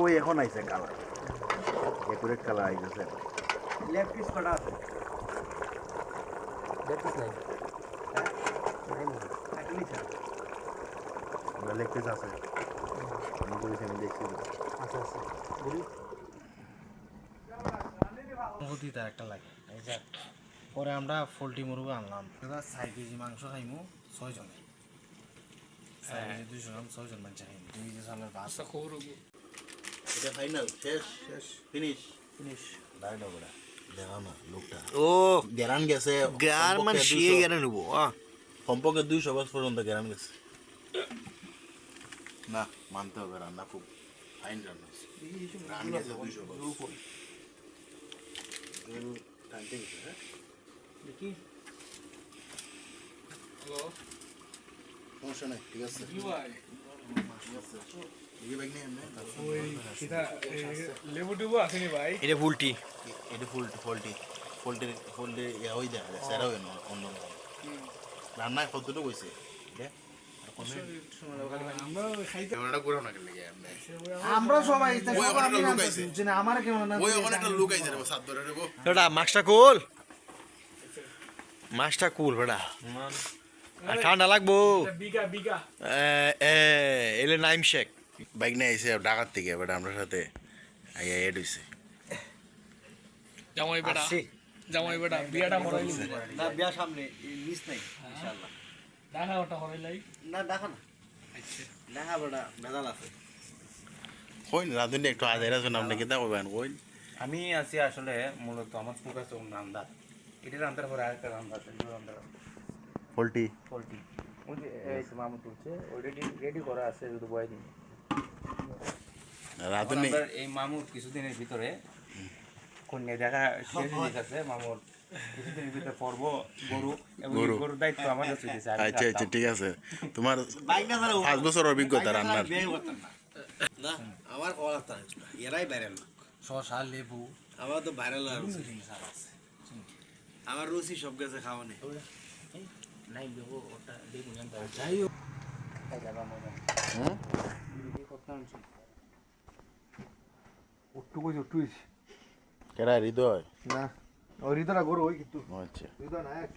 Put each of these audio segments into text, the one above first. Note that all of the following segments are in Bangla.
ওই এখন আইছে কালার। একুরেট কালার আইতেছে। লেগ পিস কটা আছে? দেখছিস নাই। নাই হয়। লেগ পিস আছে। আমি বলেছি আমি দেখছি। আচ্ছা আচ্ছা বলি। অনুভূতি তার একটা লাগে। এই যে পরে আমরা পোলট্রি মুরগি আনলাম। দাদা ছয় কেজি মাংস খাইমু ছয়জনে। ছয় কেজি দুইশো গ্রাম ছয়জন মানুষ খাইমু। দুই কেজি চালের ভাত এটা ফাইনাল শেষ শেষ ফিনিশ ফিনিশ দাঁড়ানো বড়া দেখাও লোকটা। ও। গ্যারান গেছে মান শিয়ে 200 গেলে নেব দুইশো বছর পর্যন্ত গ্যারান গেছে। না মানতে হবে রান্না খুব ফাইন রান্না। গেছে দুইশো বছর। এগুলো টানতে হ্যাঁ? সমস্যা নাই ঠিক আছে। ঠিক আছে। এটা ফুলটি এটা ফুল ফোল্টি ফোল্টের ইয়া হয়ে দেখা যায় অন্য রান্নায় কতটুকু হয়েছে মাছটা কুল? মাছটা কুল বেটা। ঠান্ডা লাগবো। এলে নাইম শেখ। বাইক নিয়ে আইছে ঢাকার থেকে এবার আমরা সাথে আইয়া এড হইছে। জামাই বেটা জামাই বেটা বিয়াটা করাইলি না? বিয়া সামনে মিস নাই ইনশাআল্লাহ। দেখা ওটা করাইলাই না দেখা না। দেখা বেটা ভেজাল আছে। কই না রাধুনি একটু আজাইরা শুনে আপনি কিতা কইবেন? কই আমি আছি আসলে মূলত আমার ফোকাস রান্দার এটা রান্দার পরে আরেকটা আছে রান্দার পোল্ট্রি পোলট্রি ওই যে এই মামু তুলছে অলরেডি রেডি করা আছে শুধু বয় দিন রাধুনি আমরা এই মামুর কিছুদিনের ভিতরে কন্যা দেখা শেষ হয়ে গেছে মামুর কিছুদিনের ভিতরে পর্ব গরু এবং গরু। গরুর দায়িত্ব আমার কাছে দিয়েছে আচ্ছা আচ্ছা ঠিক আছে। তোমার বাইক না ছাড়া পাঁচ বছর অভিজ্ঞতা রান্নার। না। আমার কল আসতাম এরাই ভাইরাল শসা লেবু। আমার তো ভাইরাল আমার রুচি সব গেছে খাওয়া নেই নাই লেবু ওটা লেবু উঠটু কইছে উঠটু হইছে কেডা হৃদয়? না। ওই হৃদয়টা গরু ওই কিন্তু। ও আচ্ছা। হৃদয় না এটা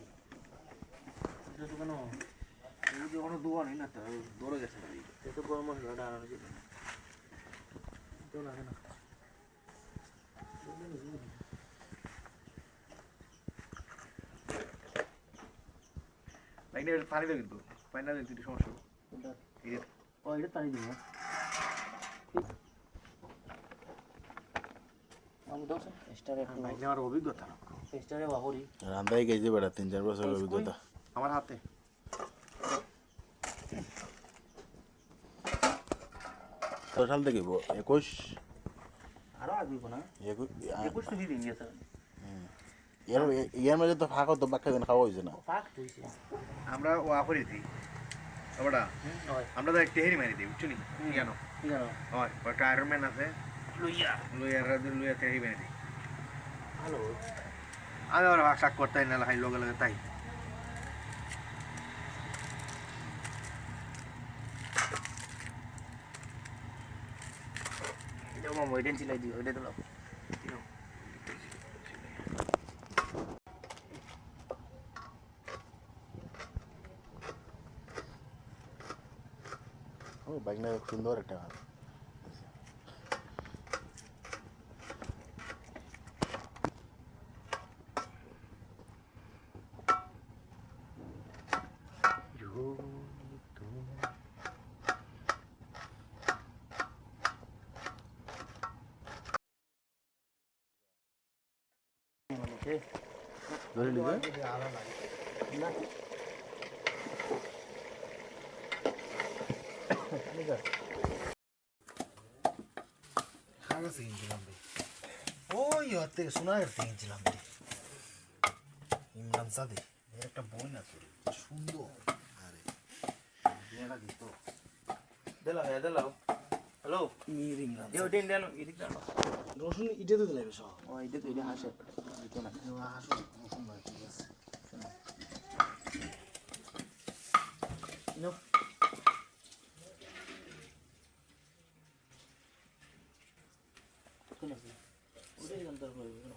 তো কেন যে কোনো দোয়া নেই না তো দৌড়ে গেছে এটা গরম মশলাটা আনানো যাবে তো? লাগে না পানি দেবে কিন্তু পানি না দিলে সমস্যা ও এটা দিব অভিজ্ঞতা গেছে তিন চার অভিজ্ঞতা আমার হাতে কত সাল থেকে একুশ আরও আগিব না একুশ তো দিন গেছে ইয়ার ইয়ার মাঝে তো ফাঁকা তো বাক্কা দিন খাওয়া হয়েছে না আমরা ও আপরি দিই ওটা আমরা তো একটা হেরি মারি দিই বুঝছ নি কেন হয় একটা আয়রন ম্যান আছে লইয়া লুইয়ার লুইয়া হেরি মারি দিই ভালো আমি ভাগ শাক করতে না হাই লগে লগে তাই ওইটা চিলাই দিও ওইটা দিলাম ও বাইক না সুন্দর নিবে কাগজে রে ওই থেকে সোনার থেকে কিনছিলাম রে ইমরান সাদে এর একটা বই না তোর সুন্দর আরে বিয়েটা দিত দিলাও হ্যাঁ দিলাও হ্যালো মির ইমরান এ ওটা ইন্ডিয়ানো এদিক দাও রসুন ইটে তো দিলে সব ও ইটে তো এটা হাসে দিত না হাসু রসুন ভাই ঠিক আছে No.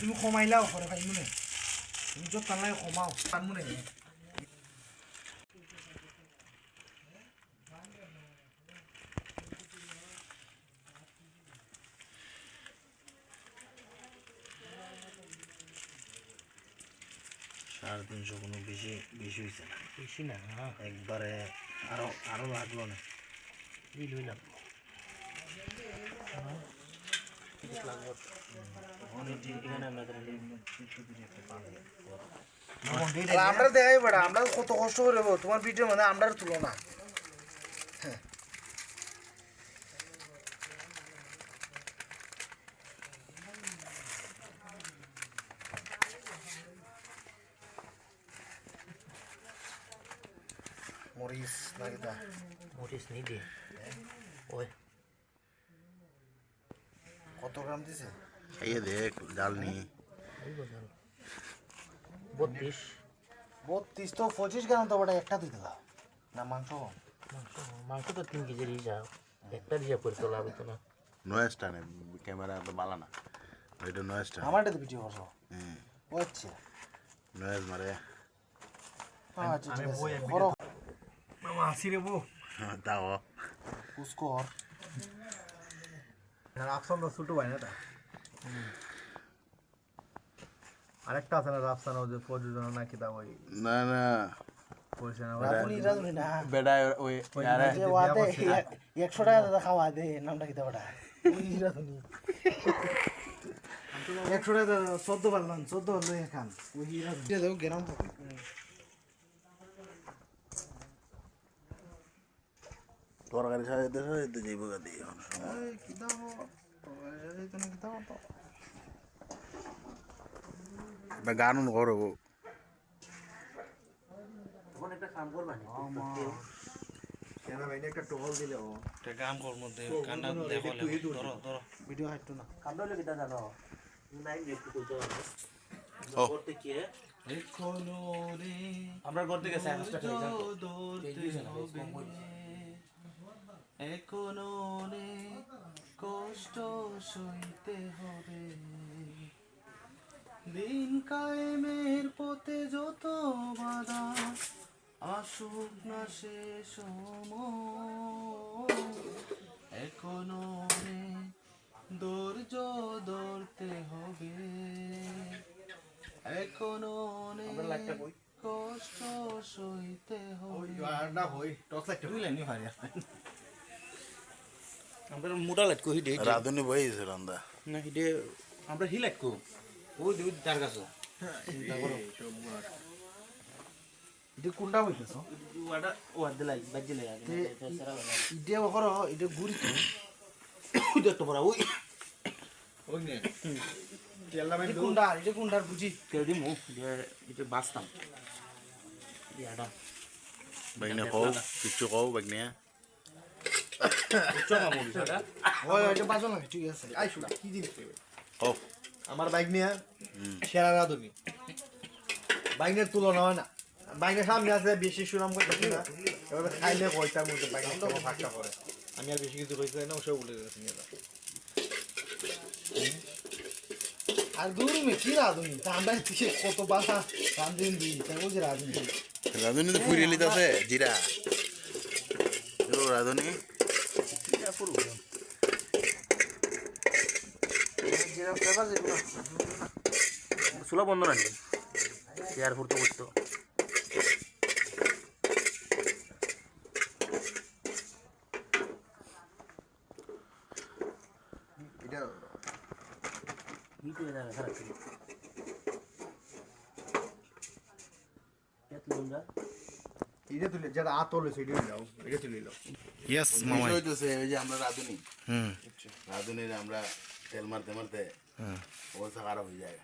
তুমি কমাইলাও ঘরে পাইমু নে তুমি যত টান লাগে কমাও পারমু নে সাড়ে তিনশো কোনো বেশি বেশি হয়েছে না? বেশি না একবারে আরও আরও লাগল না? বিল হইলাম আমরা দেখাই বেড়া, আমরা কত কষ্ট করে তোমার ভিডিওর মধ্যে আমরা তুলো না কত গ্রাম দিছে খাইয়ে দেখ ডাল নিয়ে। বত্রিশ। বত্রিশ তো পঁচিশ গ্রাম তো বড় একটা দিতে দাও। না মাংস মাংস তো তিন কেজির হিসাব। একটা হিসাব করে তোলা হবে তো না। নয়েস টানে ক্যামেরা তো বালা না। ওইটা নয়েস টানে। আমারটা তো ভিডিও করছ হুম ও আচ্ছা। নয়েস মারে। আচ্ছা আসি রে বউ। তাও পুষ্কর রাফসান তো ছোট ভাই না এটা আরেকটা আছে না রাফসান ওই যে প্রযোজনা না কি তা ওই না। না একশো টাকা দাদা খাওয়া দে নামটা কিতা একশো টাকা চোদ্দ ওই গেরাম তরকারি সাজাইতে সাজাইতে যাইব গাদি কিতা কিতা এটা গান করব এখন একটা কাম করবা নি সেনা ভাই দিলে ও। কাম কর ভিডিও হাঁটতো না। কামটা হলে জানো? নাই। করতে কি আমরা খেয়ে যাব এখনও কষ্ট সইতে হবে। দিন কায়েমের পথে যত বাধা আসুক না সে সময়। এখনও রে ধৈর্য ধরতে হবে। এখনও কষ্ট সইতে হবে। না হই টস একটা আমরা মোটা লাইট কই দে রাধুনি বইছে রান্দা না হিডে আমরা হি লাইট কো ওই দুই তার কাছে। এটা কোনটা বলতেছ ওটা ও আদে লাই বাজে লাই ইডে করো এটা গুড়ি তো। ওই দেখতে পারা ওই। ওই নে। কোনটার বুঝি কেউ দিমু বাসতাম ইয়াডা। কও কিছু কও বাগনে। চমা মুড়ি সাদা ওই এটা বাজো না ঠিক আছে। আই শুনা কি জিনিস আমার বাইক নিয়ে সেরা রাধুনি। বাইকের তুলনা হয় না। বাইকের সামনে আছে বেশি সুনাম করতেছি না। এবার খাইলে পয়সার মধ্যে তো ভাগটা করে আমি আর বেশি কিছু কইতে না ওসব বলে গেছি নিয়ে আর দূর কি রাধুনি? আমরা কিসে কত বাসা রান্ধুন দিই তাই বলছি রাধুনি। রাধুনি তো ফুরিয়ে লিতাছে জিরা। ও রাধুনি? যেগুলো চুলা বন্ধ নাকি ইয়ার ফুরতো করতো এটা কি এটা তুলে যেটা আতল হয়েছে এটা নিলাও এটা তুলে নিলাও ইয়েস বিষয় হইতেছে ওই যে আমরা রাঁধুনি। হুম। রাঁধুনির আমরা তেল মারতে মারতে অবস্থা খারাপ হয়ে যায়।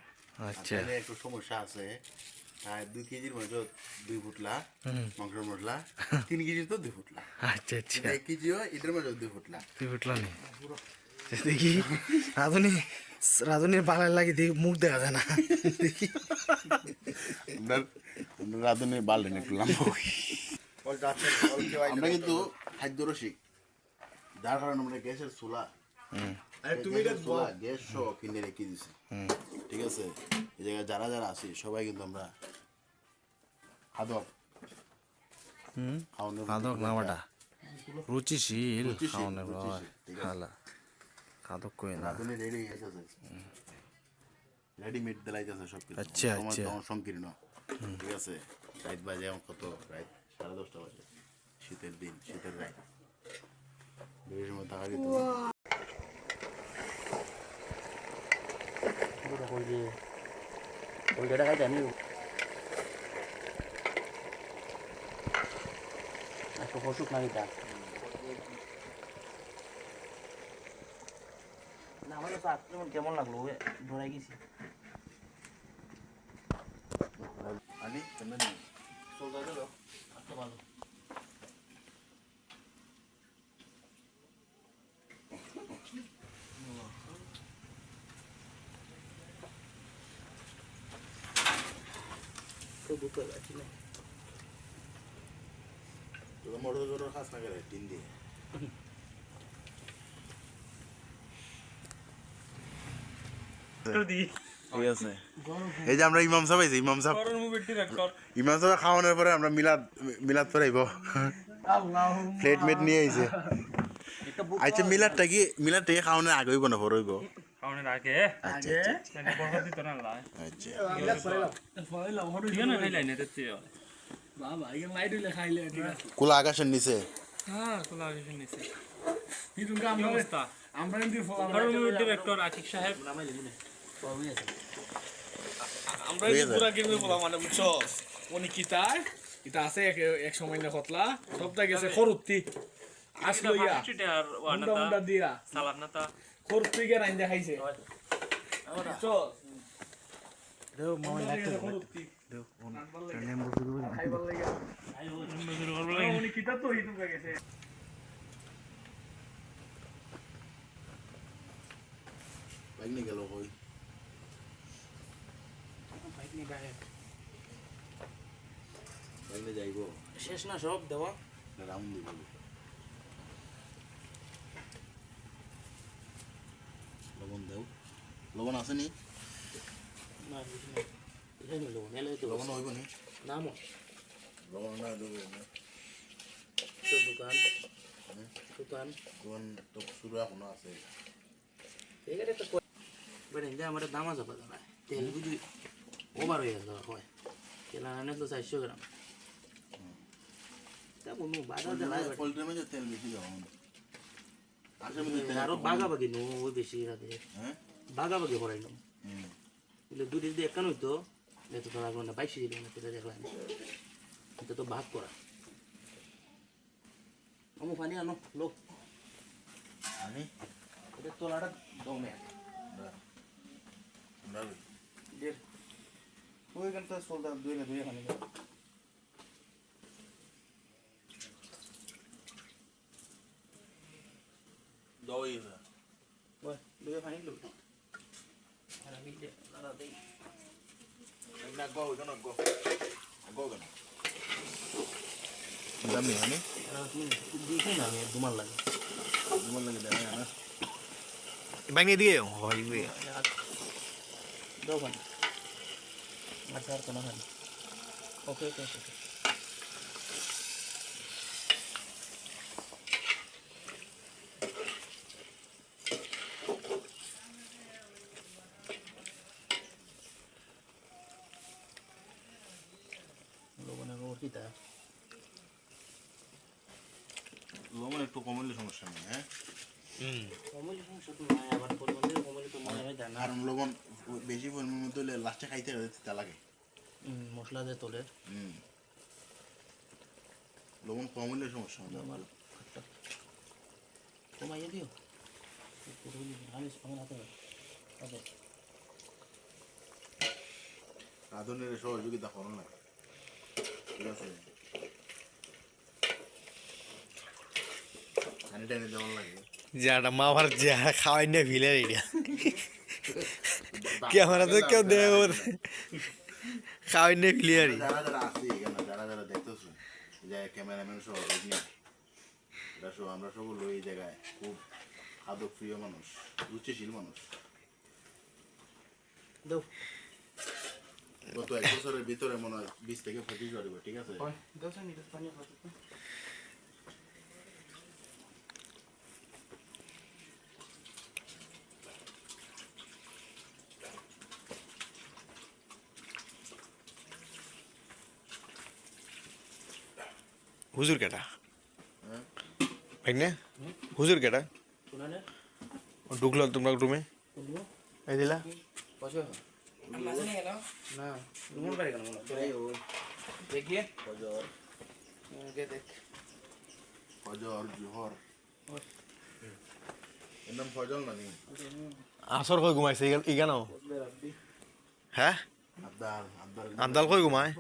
আচ্ছা। একটু সমস্যা আছে আর দুই কেজির মাংস দুই ফুটলা মাংসের মশলা তিন কেজির তো দুই ফুটলা। আচ্ছা আচ্ছা। এক কেজিও এটার মাঝে দুই ফুটলা। তুই উঠল নি দেখি রাধুনি রাধুনির বালায় লাগে দেখি মুখ দেখা যায় না। দেখি। রাঁধুনির বালডেন একটু লম্বা আমরা কিন্তু খাদ্য রসিক। যার কারণে আমরা গ্যাসের চুলা তুমি চুলা গ্যাস সহ কিনে রেখে দিছি। ঠিক আছে? এই জায়গায় যারা যারা আছি সবাই কিন্তু আমরা খাদক। খাদক রুচিশীল খাওয়ানোর বাবা। খালা। কই না? রেডি রেডিমেড দিলাইতেছে সব কিছু আচ্ছা, আচ্ছা। সংকীর্ণ। ঠিক আছে? রাত বাজে কত? রাত সাড়ে দশটা বাজে। শীতের দিন শীতের। খাইতে আমি একটু হসুক না এটা না আমার আক্রমণ কেমন লাগল ওই ধরে গেছি। আনি কেমন ভালো বুঝতে পারছি না মোটর জোর খাস না করে টিন দিয়ে ঠিক আছে। এই যে আমরা ইমাম সাহেব ইমাম সাহেব ইমাম সাহেব খাওয়ানোর পরে আমরা মিলাদ মিলাদ পরে আইব। প্লেট মেট নিয়ে আইছে। আচ্ছা মিলাদটা কি মিলাদটা কি খাওয়ানোর আগে হইব না পরে হইব? খাওয়ানোর আগে? আচ্ছা আচ্ছা আচ্ছা। আকাশের নিচে। হ্যাঁ আমরা ডিরেক্টর সাহেব। আমরা। পুরা গেমে বলা মানে বুঝছস উনি কিতায় এটা আছে এক এক সময় না খতলা। সবটা গেছে খরুত্তি আসলো ইয়া মুন্ডা মুন্ডা দিয়া। সালাদ খরুত্তি গে রাইন্দা খাইছে বুঝছস খরুত্তি খাইবার লাগা। উনি কিতা তো হিতু গেছে। বাইক নিয়ে গেল কই? নিয়ে যাইব। শেষ না সব দেওয়া? রাউন্ড দিব। লবণ দেও। লবণ আছে নি? না নিল নেলে তো লবণ হইব নি? লবণ না দেবো তো দোকান। দোকান। লবণ তো এখনও আছে। এখানে তো বেড়ে যে আমার দাম আছে তেল বুঝি ওভার হয়ে গেছে হয় তেল আনে তো চারশো গ্রাম তা বলব বাজার জ্বালায় পোলট্রির মধ্যে তেল বেশি দেওয়া আরও। বাগাবাগি নো ওই বেশি রাতে বাগাবাগি হুম। বলে দুটি যদি একান হইতো এত তো লাগল না বাইশে দিল না তেলে দেখলাম এটা তো ভাগ করা আমু পানি আনো লোক আনি এটা তোলাটা দমে আমরা দের ওইখান তো সোলদা দুই না দুই এখানে দই ওই দুই পানি লোক আর আমি যে দাদা দেই না গো ওইটা না গো গো কেন দামি মানে আর তুমি দিছি না আমি দুমাল লাগে তোমার লাগে দেয় না বাইনে দিয়ে হয় বে দাও পানি আচ্ছা আর কোনো পানি ওকে ওকে ওকে লবণের ওর কি তা লবণ একটু কমলে সমস্যা নেই হ্যাঁ কারণ লবণ বেশি পরিমাণ লাস্টে খাইতে লাগে। মশলা দিয়ে তোলে। লবণ কম হলে সমস্যা হবে ভালো। কমাইয়ে দিও। আমি সঙ্গে হাতে ওকে সহযোগিতা করো না। ঠিক আছে। পানি টানি দেওয়ার লাগে। যাটা মা ভার যা খাওয়াই না ভিলে এটা ক্যামেরা তো কেউ দেয় ওর খাওয়াই না ভিলে আর যারা যারা আছে এখানে যারা যারা দেখতেছো যে ক্যামেরাম্যান সহ সব আমরা সব হলো এই জায়গায় খুব প্রিয় মানুষ রুচিশীল মানুষ। গত এক বছরের ভিতরে মনে হয় বিশ থেকে পঁচিশ বার ঠিক আছে দাও সানি দাও পানি খাও হুজুর কেটা ভাই না হুজুর কেটা শুনানে? ঢুকলো তোমরা রুমে এই দিলা। আসর কই ঘুমাইছে? ইগানো হ্যাঁ? আবদাল কই ঘুমায়?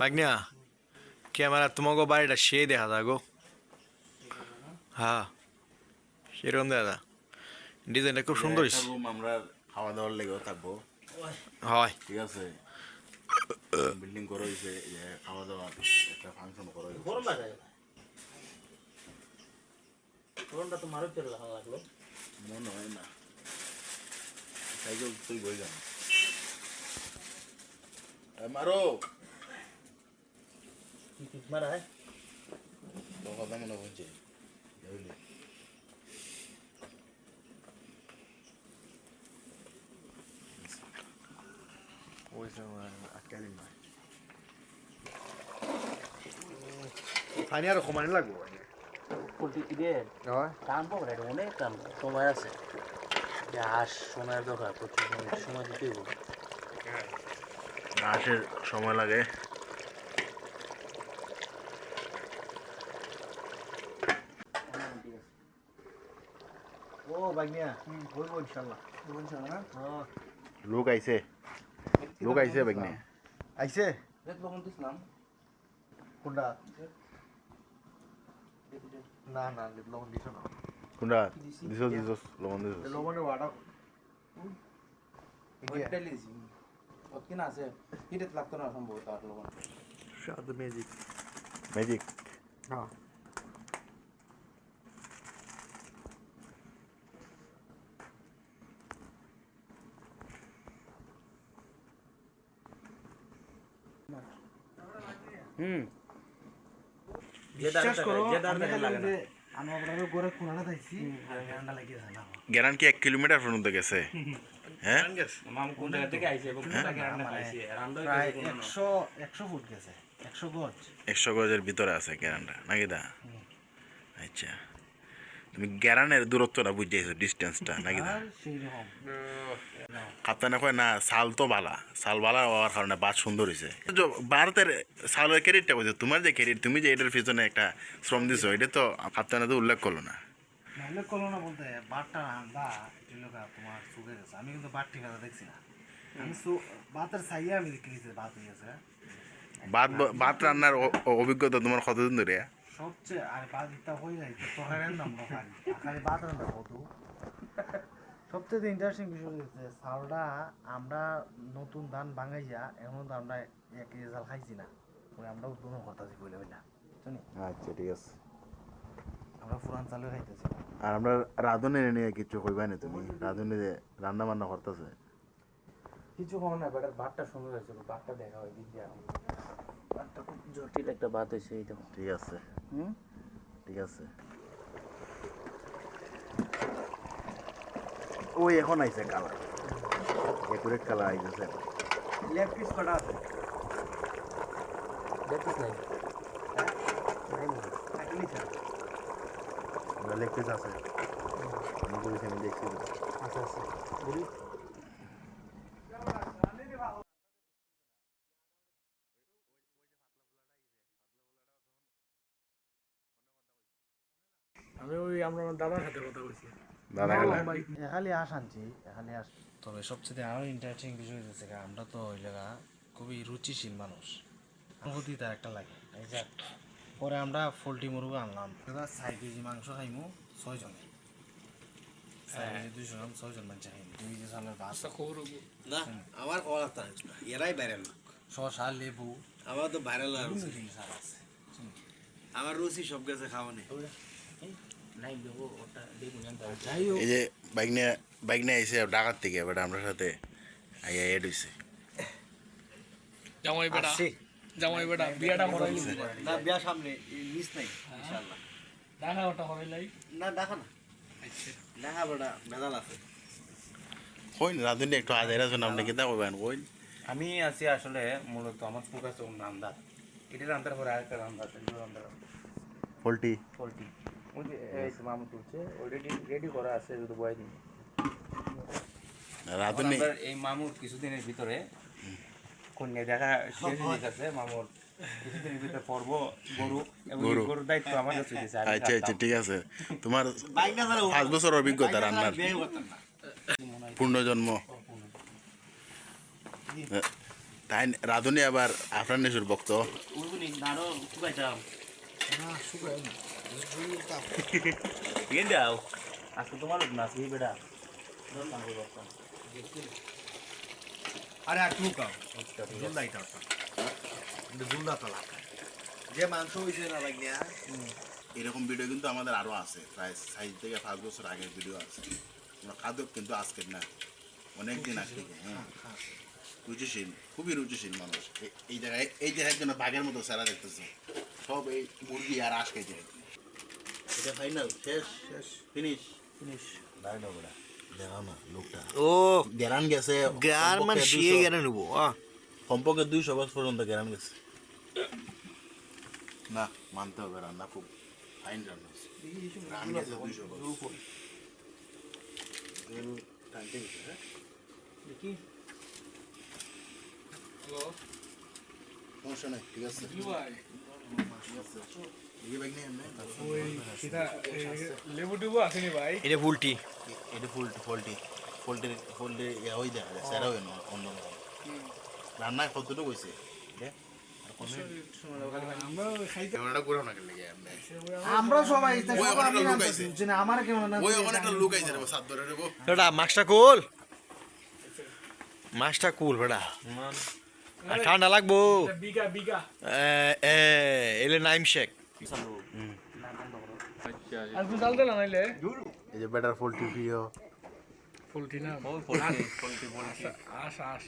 আছে ক্যামেরা তোমাকে বাড়িটা সে দেখা যায় গো হ্যাঁ সেরকম দেখা যায় ডিজাইনটা খুব সুন্দর আমরা খাওয়া দাওয়ার লেগেও থাকব। হয়। ঠিক আছে? বিল্ডিং করা হয়েছে খাওয়া দাওয়ার একটা ফাংশন করা হয়েছে গরম বাজায় গরমটা তো মারো চলে ভালো লাগল। মনে হয় না। সাইকেল তুই বই যান মারো মারা হয় পানি আর কমানি লাগবো পোলট্রি পাবো অনেক সময় আছে গ্যাস সময়ের দরকার প্রচুর সময়- সময় লাগে ও বাগনিয়া বলব ইনশাল্লাহ লোক আইছে। লোক আইছে আইছে? দেখ লবণ দিছিলাম কোনটা? না না লবণ দিছ না। কোনটা? দিছ। দিছ লবণ দিছ। লবণের ওয়াটা আছে হিটেত লাগতো না সম্ভবত আর লবণ। ম্যাজিক ম্যাজিক হ্যাঁ হুম। বিশ্বাস করো আমি আপনার ঘরে কোনাটা দেখছি ঠান্ডা লাগিয়েছে না। গেরান কি এক কিলোমিটার পর্যন্ত গেছে? হ্যাঁ? মাম কোন জায়গা থেকে আইছে এবং কোন জায়গা রান্না প্রায় একশো একশো ফুট গেছে একশো গজ। একশো গজের ভিতরে আছে গ্যারানটা নাকি দা? আচ্ছা। তুমি গ্যারানের দূরত্বটা বুঝাইছো ডিস্টেন্সটা নাকি? কাপ্তানে কয় না সাল তো বালা। সাল বালা হওয়ার কারণে বাস সুন্দর হয়েছে ভারতের সালের ক্রেডিটটা বলছে তোমার যে ক্রেডিট তুমি যে এটার পিছনে একটা শ্রম দিছো এটা তো কাপ্তানে তো উল্লেখ করল না। নাহলে করল না বলতে রান্দা তোমার শুকে গেছে আমি কিন্তু দেখছি না। আমি বাতের সাইয়া আমি দেখি বাত হয়ে গেছে। ভাত ভাত রান্নার অভিজ্ঞতা তোমার কতদিন ধরে? সবচেয়ে আর দিতে হয়ে যায় তো রান্নাম না খালি কত? সবচেয়ে ইন্টারেস্টিং বিষয় হচ্ছে চাউলটা আমরা নতুন ধান ভাঙাইয়া এমন তো আমরা এক কেজি চাল খাইছি না। ওই আমরা উদ্বোধন করতেছি বলে বলে জানি আচ্ছা ঠিক আছে। আমরা পুরান চালে খাইতেছি। আর আমরা রাঁধুনে নিয়ে কিছু কইবা না তুমি? রাঁধুনে যে রান্না বান্না করতেছে। কিছু কম না বাট ভাতটা সুন্দর হয়েছে ভাতটা দেখা হয় দিদি খুব জটিল একটা ভাত হয়েছে এইটা। ঠিক আছে। হুম? ঠিক আছে। ওই এখন আইছে কালার। একুরেট কালার আইতেছে। লেগ পিস কটা আছে? দেখিস নাই। লেগ পিস আছে। আমি বলেছি আমি দেখছি। তো। আচ্ছা আচ্ছা বলি আমরা দাদার সাথে কথা বলছি। দাদা আস তবে সবচেয়ে আরও ইন্টারেস্টিং বিষয় হচ্ছে আমরা তো ওই জায়গা খুবই রুচিশীল মানুষ। অনুভূতি তার একটা লাগে। এই পরে আমরা পোলট্রি মুরগি আনলাম। দাদা ছয় কেজি মাংস খাইমু ছয়জনে ছয় কেজি ছয়জন মানুষ খাইমু। দুই কেজি চালের ভাত না আমার কল এরাই লোক। লেবু। আমার তো আর আমার রুচি সব গেছে খাওয়ানি এই যে বাইক নিয়ে বাইক নিয়ে আইসে ঢাকার থেকে এবার আমরা সাথে আইয়া এড হইছে। জামাই বেটা জামাই বেটা বিয়াটা হরাইলি না বিয়া সামনে মিস নাই ইনশাআল্লাহ। দেখা ওটা হরাইলাই না দেখা না। দেখা বেটা মেজাল আছে। কইন রাধুনি একটু আজাইরা শুন আপনি কিতা কইবেন কইন। আমি আছি আসলে মূলত আমার ফুক আছে অন্য আন্দাজ এটা রান্তার পরে আরেকটা দুটো রান্না পোল্ট্রি পোলট্রি ওই এই তো মামু তুলছে অলরেডি রেডি করা আছে দুটো বয় দিন রাধুনি। এই মামুর কিছুদিনের ভিতরে কন্যা দেখা শেষ হয়ে গেছে মামুর কিছুদিনের ভিতরে পর্ব গরু এবং গরুর দায়িত্ব আমার কাছে আচ্ছা আচ্ছা ঠিক আছে। তোমার বাইক না চালাবো পাঁচ বছর অভিজ্ঞতা রান্নার। পূর্ণজন্ম তাই রাধুনি আবার আফরান নেশুর ভক্ত। না। আরে আর টুক যে মাংস না লাগিয়া এরকম ভিডিও কিন্তু আমাদের আরও আছে। প্রায় সাইজ থেকে পাঁচ বছর আগের ভিডিও আছে। আমরা খাদ্য কিন্তু আজকের না। অনেক দিন আগে থেকে হ্যাঁ। রুচিশীল খুবই রুচিশীল মানুষ। এই জায়গায় এই জায়গায় জন্য বাঘের মতো সেরা দেখতেছে। সব এই মুরগি আর আজকে খাইতে এটা ফাইনাল শেষ শেষ ফিনিশ ফিনিশ দাঁড়ানো বড়া দেখাও না লোকটা ও গ্যারান গেছে গার মান কমপক্ষে শিয়ে 200 গেলে নেব আহ কমপক্ষে দুইশো বছর পর্যন্ত গ্যারান গেছে। না মানতে হবে রান্না খুব ফাইন রান্না হয়েছে। গেছে দুইশো বছর। হ্যাঁ? দেখি। সমস্যা নাই ঠিক আছে? ঠিক আছে। এটা এটা ফুল ইয়া হয়ে দেখা যায় সেরা হয় অন্য রান্নায় কতটুকু হয়েছে আমরা সবাই আমার কেমন মাছটা কুল? মাছটা কুল বেটা। ঠান্ডা লাগবো। এলে নাইম শেক। না এই যে বেটার পোল্ট্রি প্রিয়। পোলট্রি না আস আস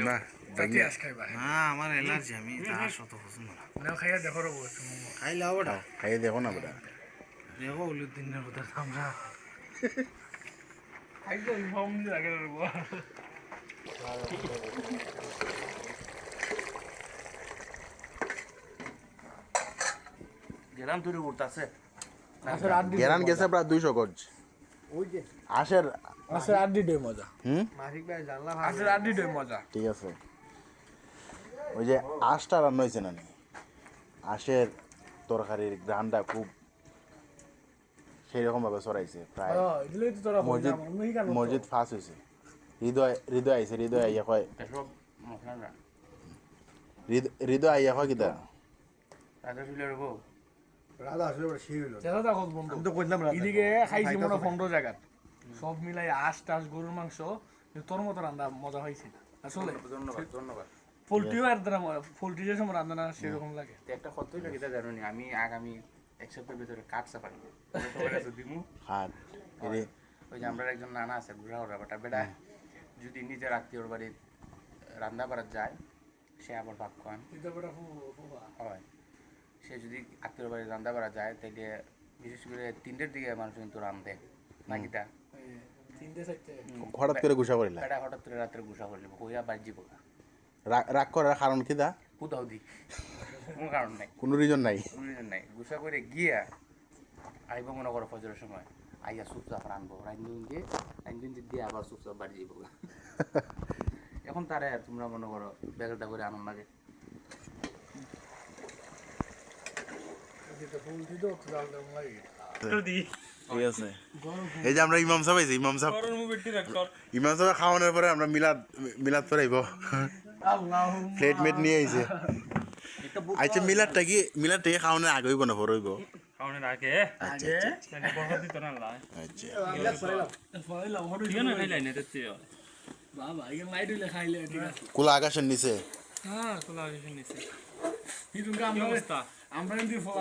না তাতে আস খাইবা হ্যাঁ। আমার অ্যালার্জি আমি তার শত পছন্দ না। নাও খাইয়া দেখো একটু মোমো। খাইলে না। খাইয়ে দেখো না বেটা। দেখো উলুর দিনের ভিতরে আমরা। খাইতে ইনফর্ম দিয়ে আগে রবো। উঠতেছে আসলে আড্ডি গ্যারান গেছে প্রায় দুইশো গজ। ওই যে। আশের আসলে আড্ডি ডে মজা। হুম? মাসিক ভাই জানলা আসলে আড্ডি ডে মজা। ঠিক আছে। ওই যে আঁশটা রান্না হয়েছে না নি? তরকারির গ্রানটা খুব সেই রকম ভাবে সরাইছে প্রায় তোরা মসজিদ মসজিদ ফাঁস হয়েছে। হৃদয় হৃদয় আইছে হৃদয় আইয়া কয় হৃদয় আইয়া কয় কিতা রাধা আসলে বড় সেই হইল চেহারা দেখো বন্ধু। আমি তো কইলাম রাধা। এদিকে খাইছি মনে পনেরো জায়গাত সব মিলাই আশ টাশ গরুর মাংস তোর মতো রান্না মজা হয়েছে আসলে ধন্যবাদ ধন্যবাদ পোলট্রিও আর দ্বারা পোলট্রি যে সময় রান্না না সেরকম লাগে। একটা কতই লাগে তা জানো আমি আগামী এক সপ্তাহের ভিতরে কাঠ চাপাই দিমু। হাত ওই যে আমরা একজন নানা আছে বুড়া ওরা বেটা বেটা যদি নিজের আত্মীয়র বাড়ি রান্না করা যায় সে আবার ভাগ খান। হয়। সে যদি আত্মীয়র বাড়ি রান্না করা যায় তাহলে বিশেষ করে তিনটের দিকে মানুষ কিন্তু রান্ধে নাকিটা হঠাৎ করে গুসা করিলা বেটা হঠাৎ করে রাত্রে গুসা করলে হইয়া বাজি পোকা রাগ করার কারণ কিতা কোথাও দি। কোনো কারণ নাই। কোনো রিজন নাই? কোনো reason নাই। গুসা করে গিয়া আইব মনে করো ফজরের সময় আইয়া চুপচাপ রানবো। রান্ধুন দিয়ে রান্ধুন দিয়ে আবার চুপচাপ বাড়ি যাইব এখন তারে আর তোমরা মনে করো ব্যাগটা করে আনন্দ লাগে পোলট্রি তো জাল দেওয়া লাগে ঠিক আছে। এই যে আমরা ইমাম সাহেব আইছি ইমাম সাহেব ইমাম সাহেব খাওয়ানোর পরে আমরা মিলাদ মিলাদ পরে প্লেট মেট নিয়ে আইছে। আচ্ছা মিলাদটা কি মিলাদটা খাওয়ানোর আগে হইব না পরে খাওয়ানোর আগে? আচ্ছা আচ্ছা দিত না লাই ঠিক না খাইলাই না তেতে বাবা এখানে লাইট হইলে খাইলে ঠিক আছে। কুলা আকাশের নিচে। হ্যাঁ নিচে। অবস্থা? আমরা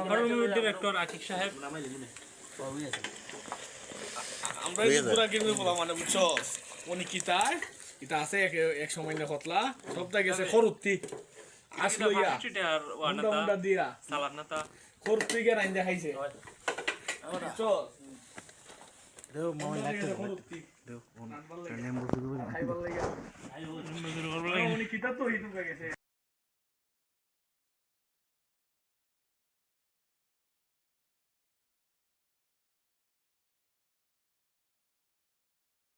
হরর মুভির ডিরেক্টর আকিব সাহেব। আমরা কিন্তু পুরা কিনবে বলা মানে বুঝছ? উনি কি তাই এটা আছে এক এক সময় না কতলা সবটা গেছে খরুত্তি আসলো ইয়া। মুন্ডা মুন্ডা দিয়া। সালাদ না তা খরুত্তি গিয়ে রাইন্দা খাইছে। বুঝছ? খরুত্তি খাইবার লাগে। উনি কিতা তো হিটুকা গেছে।